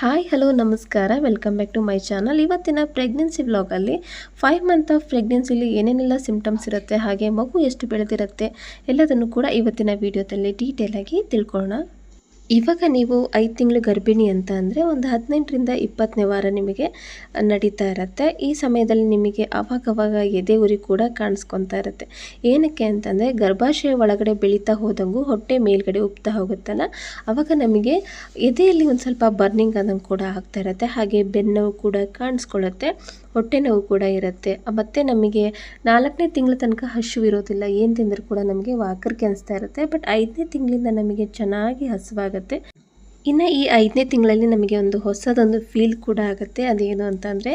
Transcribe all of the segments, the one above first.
Hi hello ನಮಸ್ಕಾರ. Welcome back to my channel ಇವತ್ತಿನ pregnancy ವ್ಲಾಗಲ್ಲಿ ಫೈವ್ ಮಂತ್ ಆಫ್ ಪ್ರೆಗ್ನೆನ್ಸಿಲಿ ಏನೇನೆಲ್ಲ ಸಿಂಪ್ಟಮ್ಸ್ ಇರುತ್ತೆ, ಹಾಗೆ ಮಗು ಎಷ್ಟು ಬೆಳೆದಿರುತ್ತೆ ಎಲ್ಲದನ್ನು ಕೂಡ ಇವತ್ತಿನ ವಿಡಿಯೋದಲ್ಲಿ ಡೀಟೇಲಾಗಿ ತಿಳ್ಕೊಳ್ಳೋಣ. ಇವಾಗ ನೀವು ಐದು ತಿಂಗಳು ಗರ್ಭಿಣಿ ಅಂತ ಅಂದರೆ ಒಂದು ಹದಿನೆಂಟರಿಂದ ಇಪ್ಪತ್ತನೇ ವಾರ ನಿಮಗೆ ನಡೀತಾ ಇರುತ್ತೆ. ಈ ಸಮಯದಲ್ಲಿ ನಿಮಗೆ ಅವಾಗವಾಗ ಎದೆ ಉರಿ ಕೂಡ ಕಾಣಿಸ್ಕೊತಾ ಇರುತ್ತೆ. ಏನಕ್ಕೆ ಅಂತಂದರೆ ಗರ್ಭಾಶಯ ಒಳಗಡೆ ಬೆಳೀತಾ ಹೋದಂಗೂ ಹೊಟ್ಟೆ ಮೇಲ್ಗಡೆ ಉಪ್ತಾ ಹೋಗುತ್ತಲ್ಲ, ಅವಾಗ ನಮಗೆ ಎದೆಯಲ್ಲಿ ಒಂದು ಸ್ವಲ್ಪ ಬರ್ನಿಂಗ್ ಆದಂಗೆ ಕೂಡ ಆಗ್ತಾ ಇರುತ್ತೆ. ಹಾಗೆ ಬೆನ್ನು ಕೂಡ ಕಾಣಿಸ್ಕೊಳ್ಳುತ್ತೆ. ಹೊಟ್ಟೆ ನೋವು ಕೂಡ ಇರುತ್ತೆ. ಮತ್ತು ನಮಗೆ ನಾಲ್ಕನೇ ತಿಂಗಳ ತನಕ ಹಸಿವಿರೋದಿಲ್ಲ. ಏನು ತಿಂದರೂ ಕೂಡ ನಮಗೆ ವಾಕರ್ಗೆ ಅನಿಸ್ತಾ ಇರುತ್ತೆ. ಬಟ್ ಐದನೇ ತಿಂಗಳಿಂದ ನಮಗೆ ಚೆನ್ನಾಗಿ ಹಸಿವಾಗುತ್ತೆ. ಇನ್ನು ಈ ಐದನೇ ತಿಂಗಳಲ್ಲಿ ನಮಗೆ ಒಂದು ಹೊಸದೊಂದು ಫೀಲ್ ಕೂಡ ಆಗುತ್ತೆ. ಅದೇನು ಅಂತಂದರೆ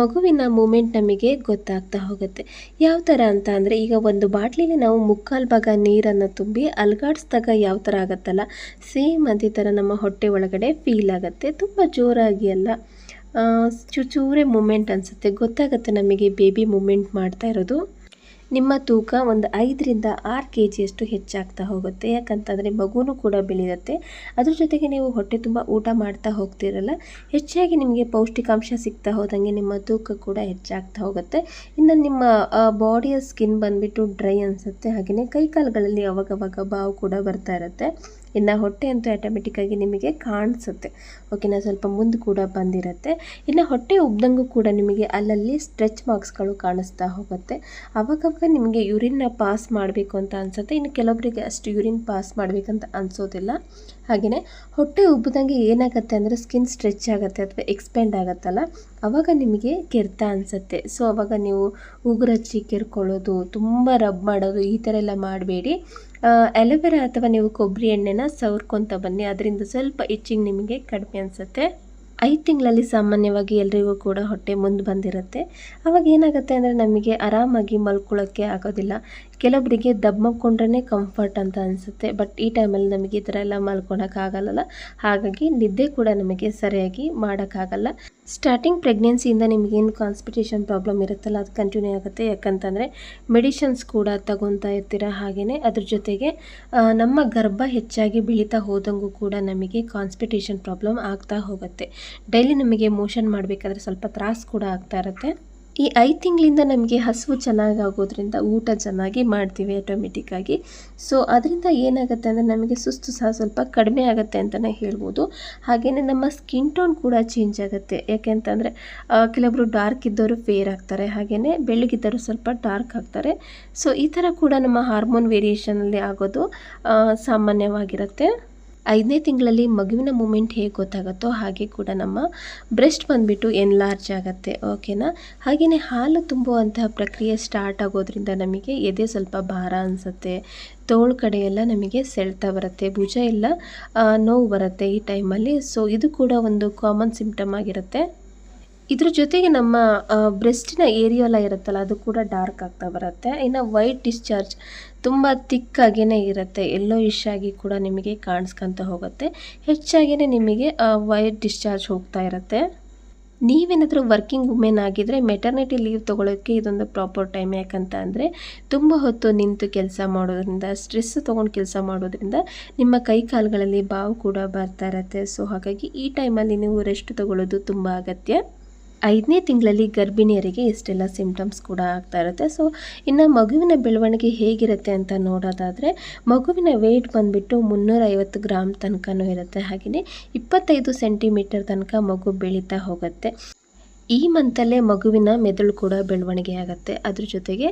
ಮಗುವಿನ ಮೂಮೆಂಟ್ ನಮಗೆ ಗೊತ್ತಾಗ್ತಾ ಹೋಗುತ್ತೆ. ಯಾವ ಥರ ಅಂತ ಅಂದರೆ ಈಗ ಒಂದು ಬಾಟ್ಲಿಲಿ ನಾವು ಮುಕ್ಕಾಲು ಭಾಗ ನೀರನ್ನು ತುಂಬಿ ಅಲ್ಗಾಡಿಸಿದಾಗ ಯಾವ ಥರ ಆಗುತ್ತಲ್ಲ? ಸೇಮ್ ಅದೇ ಥರ ನಮ್ಮ ಹೊಟ್ಟೆ ಒಳಗಡೆ ಫೀಲ್ ಆಗುತ್ತೆ. ತುಂಬ ಜೋರಾಗಿ ಅಲ್ಲ. ಚೂರೇ ಮೂಮೆಂಟ್ ಅನಿಸುತ್ತೆ. ಗೊತ್ತಾಗುತ್ತೆ ನಮಗೆ ಬೇಬಿ ಮೂಮೆಂಟ್ ಮಾಡ್ತಾ ಇರೋದು. ನಿಮ್ಮ ತೂಕ ಒಂದು ಐದರಿಂದ ಆರು ಕೆ ಜಿಯಷ್ಟು ಹೆಚ್ಚಾಗ್ತಾ ಹೋಗುತ್ತೆ. ಯಾಕಂತಂದರೆ ಮಗುನೂ ಕೂಡ ಬೆಳೆಯುತ್ತೆ. ಅದ್ರ ಜೊತೆಗೆ ನೀವು ಹೊಟ್ಟೆ ತುಂಬ ಊಟ ಮಾಡ್ತಾ ಹೋಗ್ತಿರಲ್ಲ, ಹೆಚ್ಚಾಗಿ ನಿಮಗೆ ಪೌಷ್ಟಿಕಾಂಶ ಸಿಗ್ತಾ ಹೋದಂಗೆ ನಿಮ್ಮ ತೂಕ ಕೂಡ ಹೆಚ್ಚಾಗ್ತಾ ಹೋಗುತ್ತೆ. ಇನ್ನು ನಿಮ್ಮ ಬಾಡಿಯ ಸ್ಕಿನ್ ಬಂದುಬಿಟ್ಟು ಡ್ರೈ ಅನಿಸುತ್ತೆ. ಹಾಗೆಯೇ ಕೈಕಾಲುಗಳಲ್ಲಿ ಅವಾಗವಾಗ ಬಾವು ಕೂಡ ಬರ್ತಾ ಇರುತ್ತೆ. ಇನ್ನು ಹೊಟ್ಟೆ ಅಂತೂ ಆಟೋಮೆಟಿಕ್ಕಾಗಿ ನಿಮಗೆ ಕಾಣಿಸುತ್ತೆ. ಓಕೆನಾ ಸ್ವಲ್ಪ ಮುಂದೆ ಕೂಡ ಬಂದಿರುತ್ತೆ. ಇನ್ನು ಹೊಟ್ಟೆ ಉಬ್ದಂಗೂ ಕೂಡ ನಿಮಗೆ ಅಲ್ಲಲ್ಲಿ ಸ್ಟ್ರೆಚ್ ಮಾರ್ಕ್ಸ್ಗಳು ಕಾಣಿಸ್ತಾ ಹೋಗುತ್ತೆ. ಅವಾಗವಾಗ ನಿಮಗೆ ಯೂರಿನ್ನ ಪಾಸ್ ಮಾಡಬೇಕು ಅಂತ ಅನಿಸುತ್ತೆ. ಇನ್ನು ಕೆಲವೊಬ್ಬರಿಗೆ ಅಷ್ಟು ಯೂರಿನ್ ಪಾಸ್ ಮಾಡಬೇಕಂತ ಅನಿಸೋದಿಲ್ಲ. ಹಾಗೆಯೇ ಹೊಟ್ಟೆ ಉಬ್ಬಿದಂಗೆ ಏನಾಗುತ್ತೆ ಅಂದರೆ ಸ್ಕಿನ್ ಸ್ಟ್ರೆಚ್ ಆಗುತ್ತೆ ಅಥವಾ ಎಕ್ಸ್ಪೆಂಡ್ ಆಗುತ್ತಲ್ಲ? ಆವಾಗ ನಿಮಗೆ ಕೆರೆತ ಅನಿಸುತ್ತೆ. ಸೊ ಅವಾಗ ನೀವು ಉಗುರಚ್ಚಿ ಕೆರ್ಕೊಳ್ಳೋದು, ತುಂಬ ರಬ್ ಮಾಡೋದು, ಈ ಥರ ಎಲ್ಲ ಮಾಡಬೇಡಿ. ಅಲೋವೆರಾ ಅಥವಾ ನೀವು ಕೊಬ್ಬರಿ ಎಣ್ಣೆನ ಸವರ್ಕೊತ ಬನ್ನಿ. ಅದರಿಂದ ಸ್ವಲ್ಪ ಇಚ್ಚಿಂಗ್ ನಿಮಗೆ ಕಡಿಮೆ ಅನಿಸುತ್ತೆ. ಐದು ತಿಂಗಳಲ್ಲಿ ಸಾಮಾನ್ಯವಾಗಿ ಎಲ್ಲರಿಗೂ ಕೂಡ ಹೊಟ್ಟೆ ಮುಂದೆ ಬಂದಿರುತ್ತೆ. ಅವಾಗ ಏನಾಗುತ್ತೆ ಅಂದರೆ ನಮಗೆ ಆರಾಮಾಗಿ ಮಲ್ಕೊಳ್ಳೋಕ್ಕೆ ಆಗೋದಿಲ್ಲ. ಕೆಲವೊಬ್ಬರಿಗೆ ದಬ್ ಕಂಫರ್ಟ್ ಅಂತ ಅನಿಸುತ್ತೆ. ಬಟ್ ಈ ಟೈಮಲ್ಲಿ ನಮಗೆ ಈ ಥರ ಎಲ್ಲ ಮಲ್ಕೊಳಕ್ಕಾಗಲ್ಲ ಹಾಗಾಗಿ ನಿದ್ದೆ ಕೂಡ ನಮಗೆ ಸರಿಯಾಗಿ ಮಾಡೋಕ್ಕಾಗಲ್ಲ. ಸ್ಟಾರ್ಟಿಂಗ್ ಪ್ರೆಗ್ನೆನ್ಸಿಯಿಂದ ನಿಮಗೇನು ಕಾನ್ಸ್ಪಿಟೇಷನ್ ಪ್ರಾಬ್ಲಮ್ ಇರುತ್ತಲ್ಲ, ಅದು ಕಂಟಿನ್ಯೂ ಆಗುತ್ತೆ. ಯಾಕಂತಂದರೆ ಮೆಡಿಷನ್ಸ್ ಕೂಡ ತಗೊತಾ ಇರ್ತೀರ ಹಾಗೆಯೇ ಅದ್ರ ಜೊತೆಗೆ ನಮ್ಮ ಗರ್ಭ ಹೆಚ್ಚಾಗಿ ಬೆಳೀತಾ ಹೋದಂಗೂ ಕೂಡ ನಮಗೆ ಕಾನ್ಸ್ಪಿಟೇಷನ್ ಪ್ರಾಬ್ಲಮ್ ಆಗ್ತಾ ಹೋಗುತ್ತೆ. ಡೈಲಿ ನಮಗೆ ಮೋಷನ್ ಮಾಡಬೇಕಾದ್ರೆ ಸ್ವಲ್ಪ ತ್ರಾಸು ಕೂಡ ಆಗ್ತಾ ಇರುತ್ತೆ. ಈ ಐದು ತಿಂಗಳಿಂದ ನಮಗೆ ಹಸುವು ಚೆನ್ನಾಗಿ ಆಗೋದ್ರಿಂದ ಊಟ ಚೆನ್ನಾಗಿ ಮಾಡ್ತೀವಿ ಆಟೋಮೆಟಿಕ್ಕಾಗಿ ಸೊ ಅದರಿಂದ ಏನಾಗುತ್ತೆ ಅಂದರೆ ನಮಗೆ ಸುಸ್ತು ಸಹ ಸ್ವಲ್ಪ ಕಡಿಮೆ ಆಗುತ್ತೆ ಅಂತಲೇ ಹೇಳ್ಬೋದು. ಹಾಗೆಯೇ ನಮ್ಮ ಸ್ಕಿನ್ ಟೋನ್ ಕೂಡ ಚೇಂಜ್ ಆಗುತ್ತೆ. ಯಾಕೆಂತಂದರೆ ಕೆಲವೊಬ್ಬರು ಡಾರ್ಕ್ ಇದ್ದವರು ಫೇರ್ ಆಗ್ತಾರೆ ಹಾಗೆಯೇ ಬೆಳ್ಳಗಿದ್ದವರು ಸ್ವಲ್ಪ ಡಾರ್ಕ್ ಆಗ್ತಾರೆ. ಸೊ ಈ ಥರ ಕೂಡ ನಮ್ಮ ಹಾರ್ಮೋನ್ ವೇರಿಯೇಷನಲ್ಲಿ ಆಗೋದು ಸಾಮಾನ್ಯವಾಗಿರುತ್ತೆ. ಐದನೇ ತಿಂಗಳಲ್ಲಿ ಮಗುವಿನ ಮೂಮೆಂಟ್ ಹೇಗೆ ಗೊತ್ತಾಗುತ್ತೋ ಹಾಗೆ ಕೂಡ ನಮ್ಮ ಬ್ರೆಸ್ಟ್ ಬಂದುಬಿಟ್ಟು ಎನ್ಲಾರ್ಜ್ ಆಗುತ್ತೆ, ಓಕೆನಾ? ಹಾಗೆಯೇ ಹಾಲು ತುಂಬುವಂತಹ ಪ್ರಕ್ರಿಯೆ ಸ್ಟಾರ್ಟ್ ಆಗೋದ್ರಿಂದ ನಮಗೆ ಎದೆ ಸ್ವಲ್ಪ ಭಾರ ಅನಿಸುತ್ತೆ, ತೋಳು ಕಡೆಯೆಲ್ಲ ನಮಗೆ ಸೆಳ್ತಾ ಬರುತ್ತೆ, ಭುಜ ಎಲ್ಲ ನೋವು ಬರುತ್ತೆ ಈ ಟೈಮಲ್ಲಿ. ಸೊ ಇದು ಕೂಡ ಒಂದು ಕಾಮನ್ ಸಿಂಪ್ಟಮ್ ಆಗಿರುತ್ತೆ. ಇದ್ರ ಜೊತೆಗೆ ನಮ್ಮ ಬ್ರೆಸ್ಟಿನ ಏರಿಯೆಲ್ಲ ಇರುತ್ತಲ್ಲ, ಅದು ಕೂಡ ಡಾರ್ಕ್ ಆಗ್ತಾ ಬರುತ್ತೆ. ಇನ್ನು ವೈಟ್ ಡಿಸ್ಚಾರ್ಜ್ ತುಂಬ ತಿಕ್ಕಾಗೇ ಇರುತ್ತೆ. ಎಲ್ಲೋ ಇಶ್ ಆಗಿ ಕೂಡ ನಿಮಗೆ ಕಾಣಿಸ್ಕೊಂತ ಹೋಗುತ್ತೆ. ಹೆಚ್ಚಾಗೇ ನಿಮಗೆ ವೈಟ್ ಡಿಸ್ಚಾರ್ಜ್ ಹೋಗ್ತಾ ಇರುತ್ತೆ. ನೀವೇನಾದರೂ ವರ್ಕಿಂಗ್ ವುಮೆನ್ ಆಗಿದ್ದರೆ ಮೆಟರ್ನಿಟಿ ಲೀವ್ ತೊಗೊಳೋಕ್ಕೆ ಇದೊಂದು ಪ್ರಾಪರ್ ಟೈಮ್. ಯಾಕಂತ ಅಂದರೆ ತುಂಬ ಹೊತ್ತು ನಿಂತು ಕೆಲಸ ಮಾಡೋದ್ರಿಂದ, ಸ್ಟ್ರೆಸ್ ತೊಗೊಂಡು ಕೆಲಸ ಮಾಡೋದ್ರಿಂದ ನಿಮ್ಮ ಕೈ ಕಾಲುಗಳಲ್ಲಿ ಬಾವು ಕೂಡ ಬರ್ತಾ ಇರುತ್ತೆ. ಸೊ ಹಾಗಾಗಿ ಈ ಟೈಮಲ್ಲಿ ನೀವು ರೆಸ್ಟ್ ತೊಗೊಳ್ಳೋದು ತುಂಬ ಅಗತ್ಯ. ಐದನೇ ತಿಂಗಳಲ್ಲಿ ಗರ್ಭಿಣಿಯರಿಗೆ ಇಷ್ಟೆಲ್ಲ ಸಿಂಪ್ಟಮ್ಸ್ ಕೂಡ ಆಗ್ತಾ ಇರುತ್ತೆ. ಸೊ ಇನ್ನು ಮಗುವಿನ ಬೆಳವಣಿಗೆ ಹೇಗಿರುತ್ತೆ ಅಂತ ನೋಡೋದಾದರೆ, ಮಗುವಿನ ವೆಯ್ಟ್ ಬಂದುಬಿಟ್ಟು ಮುನ್ನೂರೈವತ್ತು ಗ್ರಾಮ್ ತನಕನೂ ಇರುತ್ತೆ. ಹಾಗೆಯೇ ಇಪ್ಪತ್ತೈದು ಸೆಂಟಿಮೀಟರ್ ತನಕ ಮಗು ಬೆಳೀತಾ ಹೋಗುತ್ತೆ. ಈ ಮಂತಲ್ಲೇ ಮಗುವಿನ ಮೆದುಳು ಕೂಡ ಬೆಳವಣಿಗೆ ಆಗುತ್ತೆ. ಅದ್ರ ಜೊತೆಗೆ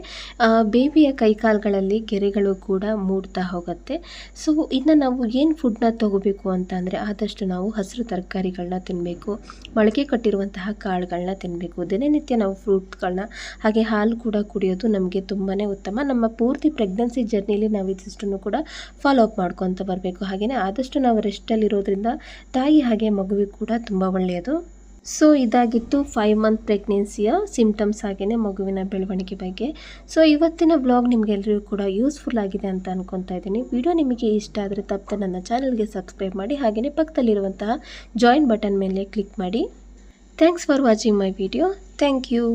ಬೇಬಿಯ ಕೈಕಾಲುಗಳಲ್ಲಿ ಗೆರೆಗಳು ಕೂಡ ಮೂಡ್ತಾ ಹೋಗುತ್ತೆ. ಸೊ ಇನ್ನು ನಾವು ಏನು ಫುಡ್ನ ತೊಗೋಬೇಕು ಅಂತ ಅಂದರೆ, ಆದಷ್ಟು ನಾವು ಹಸಿರು ತರಕಾರಿಗಳನ್ನ ತಿನ್ನಬೇಕು ಮೊಳಕೆ ಕಟ್ಟಿರುವಂತಹ ಕಾಳುಗಳನ್ನ ತಿನ್ನಬೇಕು ದಿನನಿತ್ಯ ನಾವು ಫ್ರೂಟ್ಸ್ಗಳನ್ನ ಹಾಗೆ ಹಾಲು ಕೂಡ ಕುಡಿಯೋದು ನಮಗೆ ತುಂಬಾ ಉತ್ತಮ. ನಮ್ಮ ಪೂರ್ತಿ ಪ್ರೆಗ್ನೆನ್ಸಿ ಜರ್ನಿಲಿ ನಾವು ಇದಿಷ್ಟನ್ನು ಕೂಡ ಫಾಲೋ ಅಪ್ ಮಾಡ್ಕೊತ ಬರಬೇಕು. ಹಾಗೆಯೇ ಆದಷ್ಟು ನಾವು ರೆಸ್ಟಲ್ಲಿರೋದ್ರಿಂದ ತಾಯಿ ಹಾಗೆ ಮಗುವಿಗೆ ಕೂಡ ತುಂಬ ಒಳ್ಳೆಯದು. ಸೊ ಇದಾಗಿತ್ತು ಫೈವ್ ಮಂತ್ ಪ್ರೆಗ್ನೆನ್ಸಿಯ ಸಿಂಪ್ಟಮ್ಸ್ ಹಾಗೆಯೇ ಮಗುವಿನ ಬೆಳವಣಿಗೆ ಬಗ್ಗೆ. ಸೊ ಇವತ್ತಿನ ವ್ಲಾಗ್ ನಿಮಗೆಲ್ಲರಿಗೂ ಕೂಡ ಯೂಸ್ಫುಲ್ ಆಗಿದೆ ಅಂತ ಅನ್ಕೊತಾ ಇದ್ದೀನಿ. ವಿಡಿಯೋ ನಿಮಗೆ ಇಷ್ಟ ಆದರೆ ತಪ್ಪದೆ ನನ್ನ ಚಾನಲ್ಗೆ ಸಬ್ಸ್ಕ್ರೈಬ್ ಮಾಡಿ ಹಾಗೆಯೇ ಪಕ್ಕದಲ್ಲಿರುವಂತಹ ಜಾಯಿನ್ ಬಟನ್ ಮೇಲೆ ಕ್ಲಿಕ್ ಮಾಡಿ. Thanks for watching my video thank you